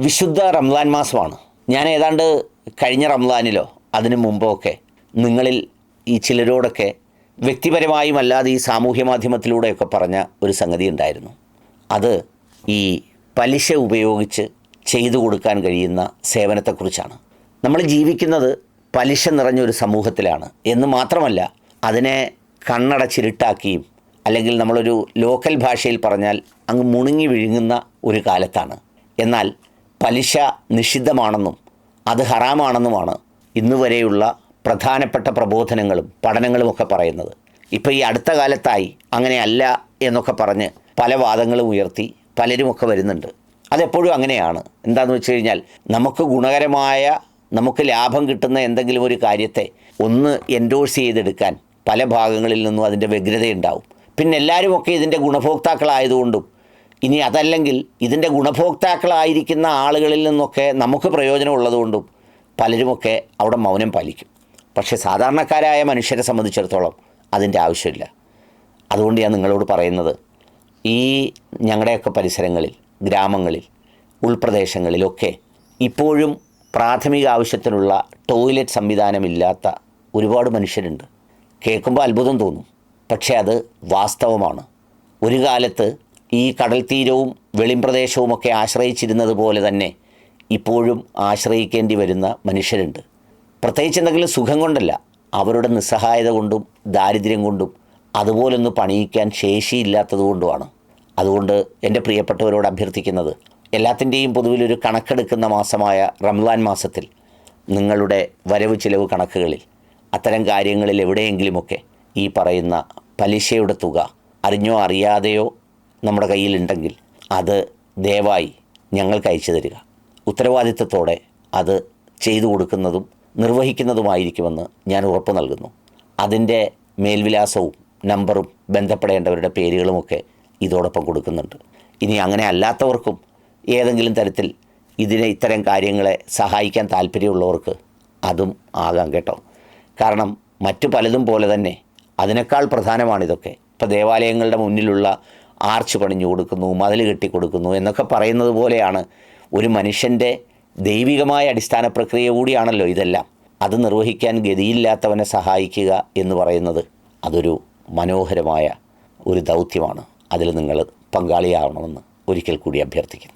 വിശുദ്ധ റംലാൻ മാസമാണ്. ഞാൻ ഏതാണ്ട് കഴിഞ്ഞ റംലാനിലോ അതിനു മുമ്പോ ഒക്കെ നിങ്ങളിൽ ഈ ചിലരോടൊക്കെ വ്യക്തിപരമായും അല്ലാതെ ഈ സാമൂഹ്യ മാധ്യമത്തിലൂടെയൊക്കെ പറഞ്ഞ ഒരു സംഗതി ഉണ്ടായിരുന്നു. അത് ഈ പലിശ ഉപയോഗിച്ച് ചെയ്തു കൊടുക്കാൻ കഴിയുന്ന സേവനത്തെക്കുറിച്ചാണ്. നമ്മൾ ജീവിക്കുന്നത് പലിശ നിറഞ്ഞൊരു സമൂഹത്തിലാണ്. എന്ന് മാത്രമല്ല അതിനെ കണ്ണടച്ചിരുട്ടാക്കിയും അല്ലെങ്കിൽ നമ്മളൊരു ലോക്കൽ ഭാഷയിൽ പറഞ്ഞാൽ അങ്ങ് മുണുങ്ങി വിഴുങ്ങുന്ന ഒരു കാലത്താണ്. എന്നാൽ പലിശ നിഷിദ്ധമാണെന്നും അത് ഹറാമാണെന്നുമാണ് ഇന്ന് വരെയുള്ള പ്രധാനപ്പെട്ട പ്രബോധനങ്ങളും പഠനങ്ങളുമൊക്കെ പറയുന്നത്. ഇപ്പോൾ ഈ അടുത്ത കാലത്തായി അങ്ങനെയല്ല എന്നൊക്കെ പറഞ്ഞ് പല വാദങ്ങളും ഉയർത്തി പലരുമൊക്കെ വരുന്നുണ്ട്. അതെപ്പോഴും അങ്ങനെയാണ്. എന്താണെന്ന് വെച്ച് കഴിഞ്ഞാൽ നമുക്ക് ഗുണകരമായ നമുക്ക് ലാഭം കിട്ടുന്ന എന്തെങ്കിലും ഒരു കാര്യത്തെ ഒന്ന് എൻഡോഴ്സ് ചെയ്തെടുക്കാൻ പല ഭാഗങ്ങളിൽ നിന്നും അതിന്റെ വ്യഗ്രതയുണ്ടാവും. പിന്നെ എല്ലാവരുമൊക്കെ ഇതിന്റെ ഗുണഭോക്താക്കളായതുകൊണ്ടും ഇനി അതല്ലെങ്കിൽ ഇതിന്റെ ഗുണഭോക്താക്കളായിരിക്കുന്ന ആളുകളിൽ നിന്നൊക്കെ നമുക്ക് പ്രയോജനമുള്ളതുകൊണ്ടും പലരുമൊക്കെ അവിടെ മൗനം പാലിക്കും. പക്ഷേ സാധാരണക്കാരായ മനുഷ്യരെ സംബന്ധിച്ചിടത്തോളം അതിന്റെ ആവശ്യമില്ല. അതുകൊണ്ട് ഞാൻ നിങ്ങളോട് പറയുന്നത് ഈ ഞങ്ങളുടെയൊക്കെ പരിസരങ്ങളിൽ ഗ്രാമങ്ങളിൽ ഉൾപ്രദേശങ്ങളിലൊക്കെ ഇപ്പോഴും പ്രാഥമിക ആവശ്യത്തിനുള്ള ടോയ്ലറ്റ് സംവിധാനമില്ലാത്ത ഒരുപാട് മനുഷ്യരുണ്ട്. കേൾക്കുമ്പോൾ അത്ഭുതം തോന്നും. പക്ഷേ അത് വാസ്തവമാണ്. ഒരു കാലത്ത് ഈ കടൽ തീരവും വെളിമ്പ്രദേശവുമൊക്കെ ആശ്രയിച്ചിരുന്നത് പോലെ തന്നെ ഇപ്പോഴും ആശ്രയിക്കേണ്ടി വരുന്ന മനുഷ്യരുണ്ട്. പ്രത്യേകിച്ച് എന്തെങ്കിലും സുഖം കൊണ്ടല്ല. അവരുടെ നിസ്സഹായത കൊണ്ടും ദാരിദ്ര്യം കൊണ്ടും അതുപോലൊന്ന് പണിയിക്കാൻ ശേഷിയില്ലാത്തത് കൊണ്ടുമാണ് അതുകൊണ്ട് എന്റെ പ്രിയപ്പെട്ടവരോട് അഭ്യർത്ഥിക്കുന്നത് എല്ലാത്തിന്റെയും പൊതുവിലൊരു കണക്കെടുക്കുന്ന മാസമായ റംസാൻ മാസത്തിൽ നിങ്ങളുടെ വരവ് ചിലവ് കണക്കുകളിൽ അത്തരം കാര്യങ്ങളിൽ എവിടെയെങ്കിലുമൊക്കെ ഈ പറയുന്ന പലിശയുടെ തുക അറിഞ്ഞോ അറിയാതെയോ നമ്മുടെ കയ്യിലുണ്ടെങ്കിൽ അത് ദയവായി ഞങ്ങൾക്ക് അയച്ചു തരിക. ഉത്തരവാദിത്തത്തോടെ അത് ചെയ്തു കൊടുക്കുന്നതും നിർവഹിക്കുന്നതുമായിരിക്കുമെന്ന് ഞാൻ ഉറപ്പ് നൽകുന്നു. അതിന്റെ മേൽവിലാസവും നമ്പറും ബന്ധപ്പെടേണ്ടവരുടെ പേരുകളുമൊക്കെ ഇതോടൊപ്പം കൊടുക്കുന്നുണ്ട്. ഇനി അങ്ങനെ അല്ലാത്തവർക്കും ഏതെങ്കിലും തരത്തിൽ ഇതിനെ ഇത്തരം കാര്യങ്ങളെ സഹായിക്കാൻ താല്പര്യമുള്ളവർക്ക് അതും ആകാം കേട്ടോ. കാരണം മറ്റു പലതും പോലെ തന്നെ അതിനേക്കാൾ പ്രധാനമാണിതൊക്കെ. ഇപ്പോൾ ദേവാലയങ്ങളുടെ മുന്നിലുള്ള ആർച്ച് പണിഞ്ഞു കൊടുക്കുന്നു മതിൽ കെട്ടി കൊടുക്കുന്നു എന്നൊക്കെ പറയുന്നത് പോലെയാണ് ഒരു മനുഷ്യന്റെ ദൈവികമായ അടിസ്ഥാന പ്രക്രിയ കൂടിയാണല്ലോ ഇതെല്ലാം. അത് നിർവഹിക്കാൻ ഗതിയില്ലാത്തവനെ സഹായിക്കുക എന്ന് പറയുന്നത് അതൊരു മനോഹരമായ ഒരു ദൗത്യമാണ്. അതിൽ നിങ്ങൾ പങ്കാളിയാവണമെന്ന് ഒരിക്കൽ കൂടി അഭ്യർത്ഥിക്കുന്നു.